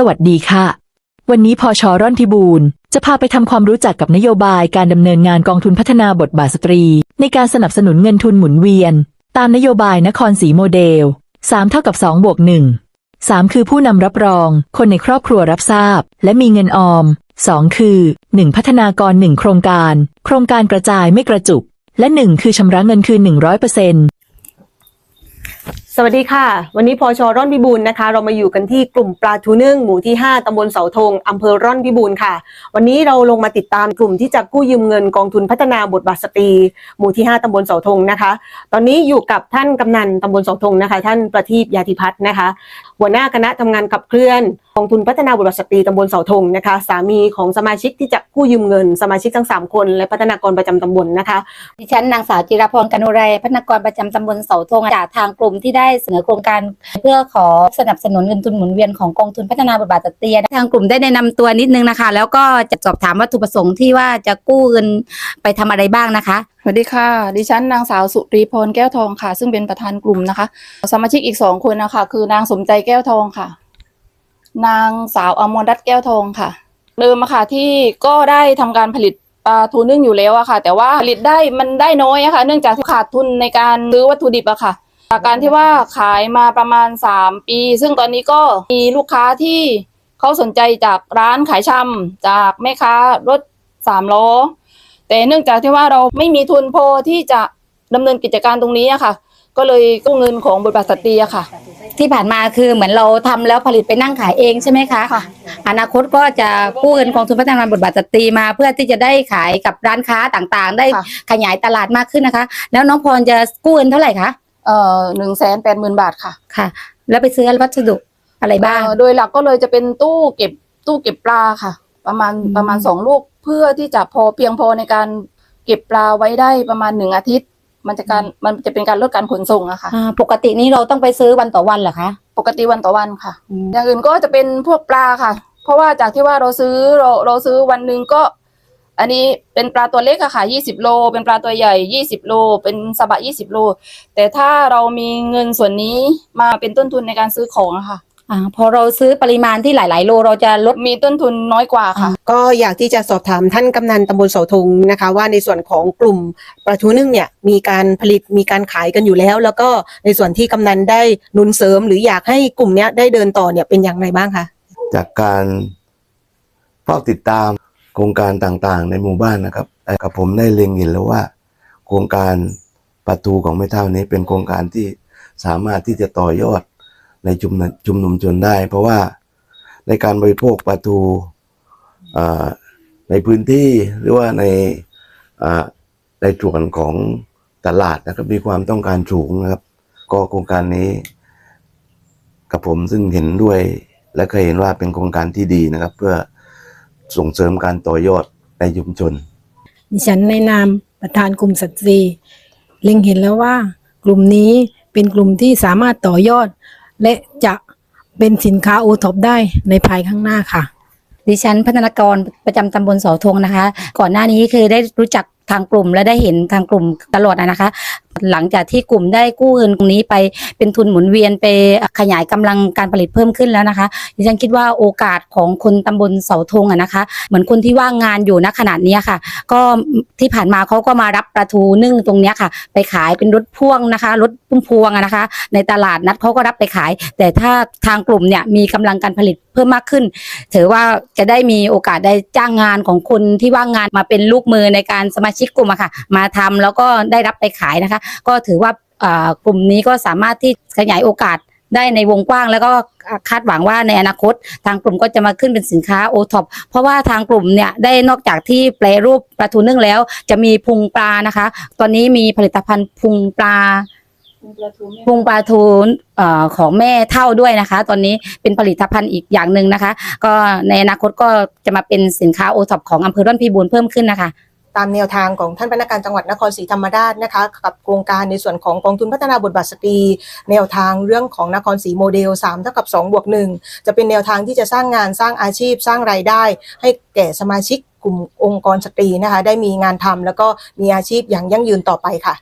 สวัสดีค่ะ วันนี้พอชอร่อนพิบูลจะพาไปทำความรู้จักกับนโยบายการดำเนินงานกองทุนพัฒนาบทบาทสตรี ในการสนับสนุนเงินทุนหมุนเวียน ตามนโยบายนครศรีโมเดล 3 เท่ากับ2บวก1 3 คือผู้นำรับรอง คนในครอบครัวรับทราบ และมีเงินออม 2 คือ 1 พัฒนากร 1 โครงการ โครงการกระจายไม่กระจุก และ 1 คือชำระเงินคืน100% สวัสดีค่ะ วันนี้พอชอร่อนพิบูลนะคะ เรามาอยู่กันที่กลุ่มปลาทูนึ่งหมู่ที่ 5ตำบลเสาธงอำเภอร่อนพิบูลค่ะ วันนี้เราลงมาติดตามกลุ่มที่จะกู้ยืมเงินกองทุนพัฒนาบทบาทสตรีหมู่ที่ 5ตำบลเสาธงนะคะ ตอนนี้อยู่กับท่านกำนันตำบลเสาธงนะคะ ท่านประทีปยาธิพัฒน์นะคะ หัวหน้าคณะทำงานขับเคลื่อนกองทุนพัฒนาบทบาทสตรีตำบลเสาธงนะคะ สามีของสมาชิกที่จะกู้ยืมเงิน สมาชิกทั้งสามคน และพัฒนากรประจำตำบลนะคะ ดิฉันนางสาวจิรพรกนุไรพัฒนากรประจำตำบลเสาธงจากทางกลุ่มที่ได้เสนอโครงการเพื่อขอสนับสนุนเงินทุนหมุนเวียนของกองทุนพัฒนาบทบาทสตรีทางกลุ่มได้แนะนำตัวนิดนึงนะคะ แล้วก็จะสอบถามวัตถุประสงค์ที่ว่าจะกู้เงินไปทำอะไรบ้างนะคะ วัสดีค่ะ ดิฉันนางสาวสุรีพรแก้วทองค่ะ ซึ่งเป็นประธานกลุ่มนะคะ สมาชิกอีกสองคนนะคะ คือนางสมใจแก้วทองค่ะ นางสาวอมรรัตน์แก้วทองค่ะ เดิมอะค่ะที่ก็ได้ทำการผลิตปลาทูนึ่งอยู่แล้วอะค่ะ แต่ว่าผลิตได้มันได้น้อยอะค่ะ เนื่องจากขาดทุนในการซื้อวัตถุดิบอะค่ะจากการที่ว่าขายมาประมาณสามปี ซึ่งตอนนี้ก็มีลูกค้าที่เขาสนใจจากร้านขายชำจากแม่ค้ารถสามล้อ แต่เนื่องจากที่ว่าเราไม่มีทุนพอที่จะดำเนินกิจการตรงนี้อะค่ะ ก็เลยกู้เงินของบริษัทสตรีอะค่ะ ที่ผ่านมาคือเหมือนเราทำแล้วผลิตไปนั่งขายเองใช่ไหมคะค่ะ อนาคตก็จะกู้เงินกองทุนพัฒนาบทบาทสตรีมา เพื่อที่จะได้ขายกับร้านค้าต่างๆ ได้ค่ะ ขยายตลาดมากขึ้นนะคะ แล้วน้องพรจะกู้เงินเท่าไหร่คะเอ่อหนึ่งแสนแปดหมื่นบาทค่ะค่ะ แล้วไปซื้อวัสดุอะไรบ้าง เอ่อโดยหลักก็เลยจะเป็นตู้เก็บตู้เก็บปลาค่ะ ประมาณอืม ประมาณสองลูกเพื่อที่จะพอเพียงพอในการเก็บปลาไว้ได้ประมาณหนึ่งอาทิตย์ มันจะการมันจะเป็นการลดการขนส่งอะค่ะ อ่าปกตินี้เราต้องไปซื้อวันต่อวันเหรอคะปกติวันต่อวันค่ะ อืม อย่างอื่นก็จะเป็นพวกปลาค่ะ เพราะว่าจากที่ว่าเราซื้อเราเราซื้อวันหนึ่งก็ อันนี้เป็นปลาตัวเล็กอะค่ะยี่สิบโล เป็นปลาตัวใหญ่ยี่สิบโล เป็นสบะยี่สิบโล แต่ถ้าเรามีเงินส่วนนี้มาเป็นต้นทุนในการซื้อของอะค่ะ อ่าพอเราซื้อปริมาณที่หลาย ๆ โลเราจะลดมีต้นทุนน้อยกว่าค่ะ ก็อยากที่จะสอบถามท่านกำนันตำบลเสาธงนะคะ ว่าในส่วนของกลุ่มปลาทูนึ่งเนี่ยมีการผลิตมีการขายกันอยู่แล้ว แล้วก็ในส่วนที่กำนันได้หนุนเสริม หรืออยากให้กลุ่มเนี้ยได้เดินต่อเนี่ยเป็นอย่างไรบ้างคะจากการเฝ้าติดตามโครงการต่างๆ ในหมู่บ้านนะครับแต่กับผมได้เล็งเห็นแล้วว่า โครงการประตูของไม่เท่านี้เป็นโครงการที่สามารถที่จะต่อยอด ในชุมนุมชุมนุมชนได้ เพราะว่าในการบริโภคปลาทูในพื้นที่หรือว่าในในส่วนของตลาดนะครับมีความต้องการสูงนะครับ ก็โครงการนี้กับผมซึ่งเห็นด้วย และเคยเห็นว่าเป็นโครงการที่ดีนะครับ เพื่อส่งเสริมการต่อยอดในชุมชน ดิฉันในนามประธานกลุ่มสตรี เล็งเห็นแล้วว่ากลุ่มนี้เป็นกลุ่มที่สามารถต่อยอด และจะเป็นสินค้าโอท็อปได้ในภายข้างหน้าค่ะ ดิฉันพัฒนากรประจำตำบลเสาธงนะคะ ก่อนหน้านี้คือได้รู้จักทางกลุ่มและได้เห็นทางกลุ่มตลอดนะคะ หลังจากที่กลุ่มได้กู้เงินตรงนี้ไปเป็นทุนหมุนเวียนไปขยายกำลังการผลิตเพิ่มขึ้นแล้วนะคะดิฉันคิดว่าโอกาสของคนตำบลเสาธงอะนะคะ เหมือนคนที่ว่างงานอยู่ณขนาดนี้ค่ะ ก็ที่ผ่านมาเขาก็มารับปลาทูนึ่งตรงนี้ค่ะ ไปขายเป็นรถพ่วงนะคะรถพุ่มพวงอะนะคะ ในตลาดนัดเขาก็รับไปขาย แต่ถ้าทางกลุ่มเนี่ยมีกำลังการผลิตเพิ่มมากขึ้น ถือว่าจะได้มีโอกาสได้จ้างงานของคนที่ว่างงานมาเป็นลูกมือในการสมาชิกกลุ่มอะค่ะ มาทำแล้วก็ได้รับไปขายนะคะก็ถือว่าอ่ากลุ่มนี้ก็สามารถที่ขยายโอกาสได้ในวงกว้างแล้วก็คาดหวังว่าในอนาคต ทางกลุ่มก็จะมาขึ้นเป็นสินค้าโอท็อปเพราะว่าทางกลุ่มเนี่ยได้นอกจากที่แปลรูปปลาทูนึ่งแล้ว จะมีพุงปลานะคะ ตอนนี้มีผลิตภัณฑ์พุงปลาพุงปลาทูเอ่อของแม่เท่าด้วยนะคะ ตอนนี้เป็นผลิตภัณฑ์อีกอย่างหนึ่งนะคะ ก็ในอนาคตก็จะมาเป็นสินค้าโอท็อปของอำเภอร่อนพิบูลเพิ่มขึ้นนะคะ ตามแนวทางของท่านพนักงานจังหวัดนครศรีธรรมราชนะคะ กับโครงการในส่วนของกองทุนพัฒนาบทบาทสตรี แนวทางเรื่องของนครศรีโมเดล3เท่ากับ2บวก1จะเป็นแนวทางที่จะสร้างงานสร้างอาชีพสร้างรายได้ ให้แก่สมาชิกกลุ่มองค์กรสตรีนะคะ ได้มีงานทำแล้วก็มีอาชีพอย่างยั่งยืนต่อไปค่ะ